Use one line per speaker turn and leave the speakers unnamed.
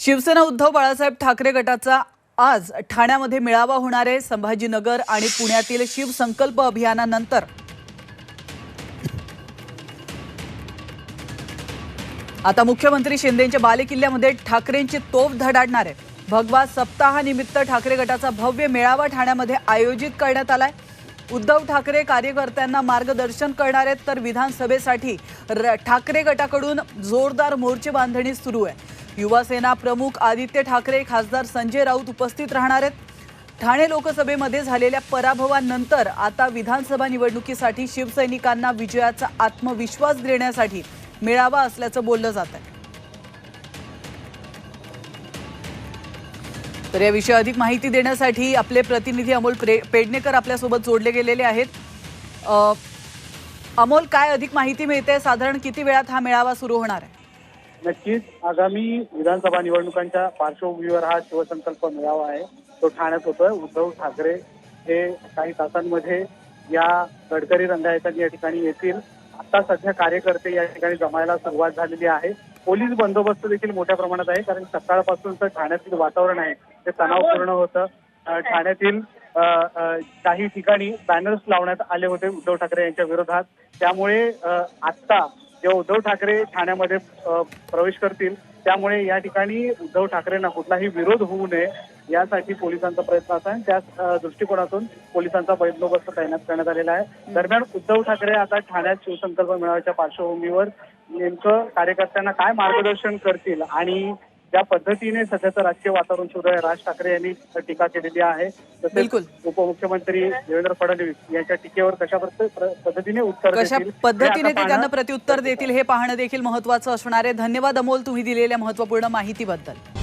शिवसेना उद्धव बाळासाहेब ठाकरे गटाचा आज ठाण्यामध्ये मेळावा होणार आहे. संभाजीनगर आणि पुण्यातील शिवसंकल्प अभियानानंतर. आता मुख्यमंत्री शिंदेच्या बालेकिल्ल्यामध्ये ठाकरेंची तोफ धडाडणार आहे. भगवा सप्ताहानिमित्त ठाकरे गटाचा भव्य मेळावा ठाण्यामध्ये आयोजित करण्यात आलाय. उद्धव ठाकरे कार्यकर्त्यांना मार्गदर्शन करणार आहेत तर विधानसभेसाठी र- ठाकरे गटाकडून जोरदार मोर्चे बांधणी सुरू आहे. युवासेना प्रमुख आदित्य ठाकरे खासदार संजय राऊत उपस्थित राहणार आहेत. ठाणे लोकसभेमध्ये झालेल्या पराभवानंतर आता विधानसभा निवडणुकीसाठी शिवसैनिकांना विजयाचा आत्मविश्वास देण्यासाठी मेळावा असल्याचं बोललं जात आहे. तर याविषयी अधिक माहिती देण्यासाठी आपले प्रतिनिधी अमोल प्रे- पेडणेकर आपल्यासोबत जोडले गेलेले आहेत. अमोल काय अधिक माहिती मिळते? साधारण किती वेळात हा मेळावा सुरू होणार आहे?
नक्कीच आगामी विधानसभा निवडणुकांच्या पार्श्वभूमीवर हा शिवसंकल्प मेळावा आहे. तो ठाण्यात होतोय. उद्धव ठाकरे हे काही तासांमध्ये या गडकरी रंगायतांनी या ठिकाणी येतील. आता सध्या कार्यकर्ते या ठिकाणी जमायला सुरुवात झालेली आहे. पोलीस बंदोबस्त देखील मोठ्या प्रमाणात आहे कारण सकाळपासूनचं ठाण्यातील वातावरण आहे. ते तणावपूर्ण होतं. ठाण्यातील काही ठिकाणी बॅनर्स लावण्यात आले होते उद्धव ठाकरे यांच्या विरोधात. त्यामुळे आता आत्ता जेव्हा उद्धव ठाकरे ठाण्यामध्ये प्रवेश करतील त्यामुळे या ठिकाणी उद्धव ठाकरेंना कुठलाही विरोध होऊ नये यासाठी पोलिसांचा प्रयत्न असा आहे. त्याच अ, दृष्टिकोनातून पोलिसांचा बंदोबस्त तैनात करण्यात आलेला आहे. दरम्यान उद्धव ठाकरे आता ठाण्यात शिवसंकल्प मेळाव्याच्या पार्श्वभूमीवर नेमकं कार्यकर्त्यांना काय मार्गदर्शन करतील आणि ज्या पद्धतीने सध्याचं राजकीय वातावरण सुरू आहे राज ठाकरे यांनी टीका केलेली आहे तसेच
बिलकुल.
उपमुख्यमंत्री देवेंद्र फडणवीस यांच्या टीकेवर कशा पद्धतीने उत्तर
कशा पद्धतीने ते त्यांना प्रत्युत्तर देतील हे पाहणं देखील महत्वाचं असणार आहे. धन्यवाद अमोल तुम्ही दिलेल्या महत्त्वपूर्ण माहितीबद्दल.